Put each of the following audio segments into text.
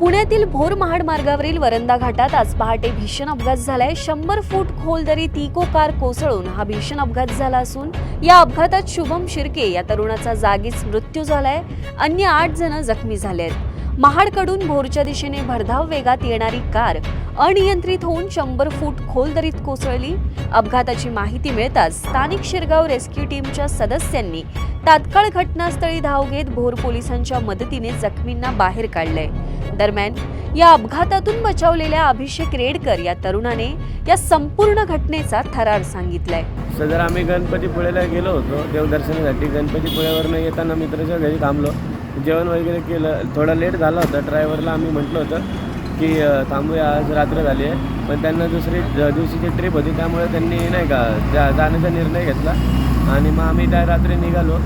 पुण्यातील भोर महाड मार्गावरील वरंदा घाटात आज पहाटे भीषण अपघात झालाय. शंभर फूट खोल दरी तिको कार कोसळून हा भीषण अपघात झाला असून या अपघातात शुभम शिर्के या तरुणाचा जागीच मृत्यू झालाय. अन्य आठ जण जखमी झाले आहेत महाडकडून भोरच्या दिशेने भरधाव वेगात येणारी कार अनियंत्रित होऊन शंभर फूट खोल दरीत कोसळली. अपघाताची माहिती मिळताच स्थानिक शिरगाव रेस्क्यू टीमच्या सदस्यांनी तात्काळ घटनास्थळी धाव घेत भोर पोलिसांच्या मदतीने जखमींना बाहेर काढलंय. दरम्यान या अपघातातून बचावलेल्या अभिषेक रेडकर या तरुणाने या संपूर्ण घटनेचा थरार सांगितलाय. सदर आम्ही गणपतीपुळेला गेलो होतो देवदर्शनासाठी गणपतीपुळ्यावरनं येताना मित्राच्या घरी थांबलो. जेवण वगैरे केलं थोडा लेट झाला होता. ड्रायव्हरला आम्ही म्हटलं होतं की थांबूया आज रात्र झाली आहे. पण त्यांना दुसरी दिवशीची ट्रिप होती त्यामुळे त्यांनी नाही का जा जाण्याचा निर्णय घेतला. आणि मग आम्ही त्या रात्री निघालो.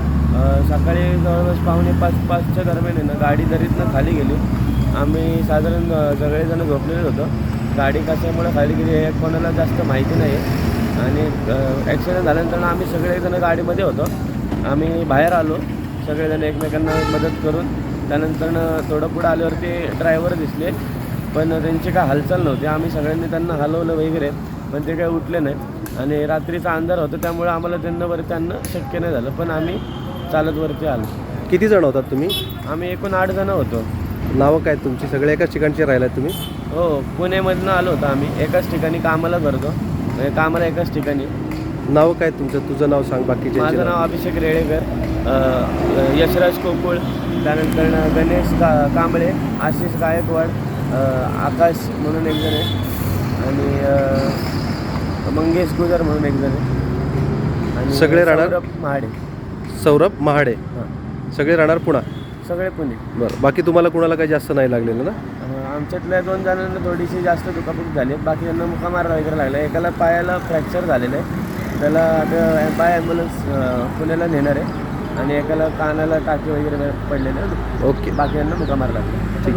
सकाळी जवळपास पावणे पाच पाचच्या दरम्यान आहे ना गाडी दरीतनं खाली गेली. आम्ही साधारण सगळेजण झोपलेलो होतो. गाडी कशामुळे खाली गेली हे कोणाला जास्त माहिती नाही आणि ॲक्सिडेंट झाल्यानंतर आम्ही सगळेजण गाडीमध्ये होतो. आम्ही बाहेर आलो. सगळेजण एकमेकांना मदत करून त्यानंतर थोडं पुढं आल्यावरती ड्रायव्हर दिसले. पण त्यांची काय हालचाल नव्हती. आम्ही सगळ्यांनी त्यांना हलवलं वगैरे पण ते काय उठले नाहीत. आणि रात्रीचा अंधार होता त्यामुळे आम्हाला त्यांना वरती आणणं शक्य नाही झालं. पण आम्ही चालत वरती आलो. किती जण होतात तुम्ही? आम्ही एकूण आठ जणं होतो. नावं काय तुमची? सगळे एकाच ठिकाणचे राहिलात तुम्ही? हो पुणेमधनं आलो होतो आम्ही. एकाच ठिकाणी कामाला करतो म्हणजे कामाला एकाच ठिकाणी. नाव काय तुमचं? तुझं नाव सांग बाकीचे माझं नाव अभिषेक रेडेकर अ, यशराज कोकुळ त्यानंतर गणेश का कांबळे आशिष गायकवाड अ, आकाश म्हणून एक जण आहे आणि अ, मंगेश गुजर म्हणून एक जण आहे आणि सगळे राहणार? सौरभ महाडे. सौरभ महाडे. हां. सगळे राहणार पुणा? सगळे पुणे. बरं बाकी तुम्हाला कुणाला काही जास्त नाही लागलेलं ना? अ, आमच्यातल्या दोन जणांना थोडीशी जास्त दुखापत झाली. बाकी त्यांना मुकामार वगैरे लागला. एकाला पायाला फ्रॅक्चर झालेलं आहे. त्याला आता बाय ॲम्ब्युलन्स पुण्याला नेणार आहे. आणि एकाला कानाला टाके वगैरे पडलेले. ओके. बाकी यांना मुकामार लागला. ठीक